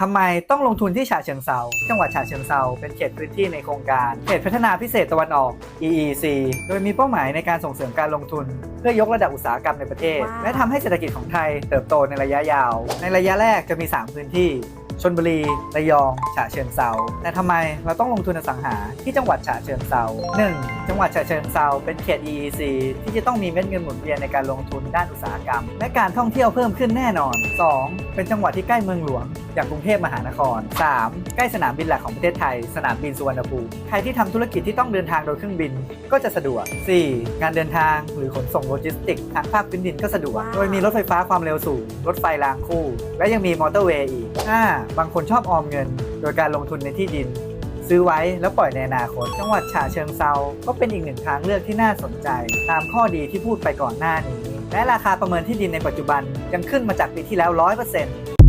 ทำไมต้องลงทุนที่ฉะเชิงเซาจังหวัดฉะเชิงเซาเป็นเขตพื้นที่ในโครงการ เขตพัฒนาพิเศษตะวันออก EEC โดยมีเป้าหมายในการส่งเสริมการลงทุน เพื่อยกระดับอุตสาหกรรมในประเทศว้าวและทำให้เศรษฐกิจของไทยเติบโตในระยะยาว ในระยะแรกจะมี 3 พื้นที่ชนบุรี ระยอง ฉะเชิงเซาแต่ทำไมเราต้องลงทุนอสังหาที่จังหวัดฉะเชิงเซา 1. จังหวัดฉะเชิงเซาเป็นเขต EEC ที่จะต้องมีเม็ดเงินหมุนเวียนในการลงทุนด้านอุตสาหกรรม และการท่องเที่ยวเพิ่มขึ้นแน่นอน 2. เป็นจังหวัดที่ใกล้เมืองหลวงอย่างกรุงเทพมหานคร 3. ใกล้สนามบินหลักของประเทศไทย สนามบินสุวรรณภูมิ ใครที่ทำธุรกิจที่ต้องเดินทางโดยเครื่องบินก็จะสะดวก 4. การเดินทางหรือขนส่งโลจิสติกส์ทางภาคพื้นดินก็สะดวกว้าวโดยมีรถไฟฟ้าความเร็วสูง รถไฟรางคู่ และยังมีมอเตอร์เวย์อีก 5. บางคนชอบออมเงิน โดยการลงทุนในที่ดินซื้อไว้แล้วปล่อยในอนาคต จังหวัดฉะเชิงเซา ก็เป็นอีกหนึ่งทางเลือกที่น่าสนใจ ตามข้อดีที่พูดไปก่อนหน้านี้ และราคาประเมินที่ดินในปัจจุบันยังขึ้นมาจากปีที่แล้ว 100%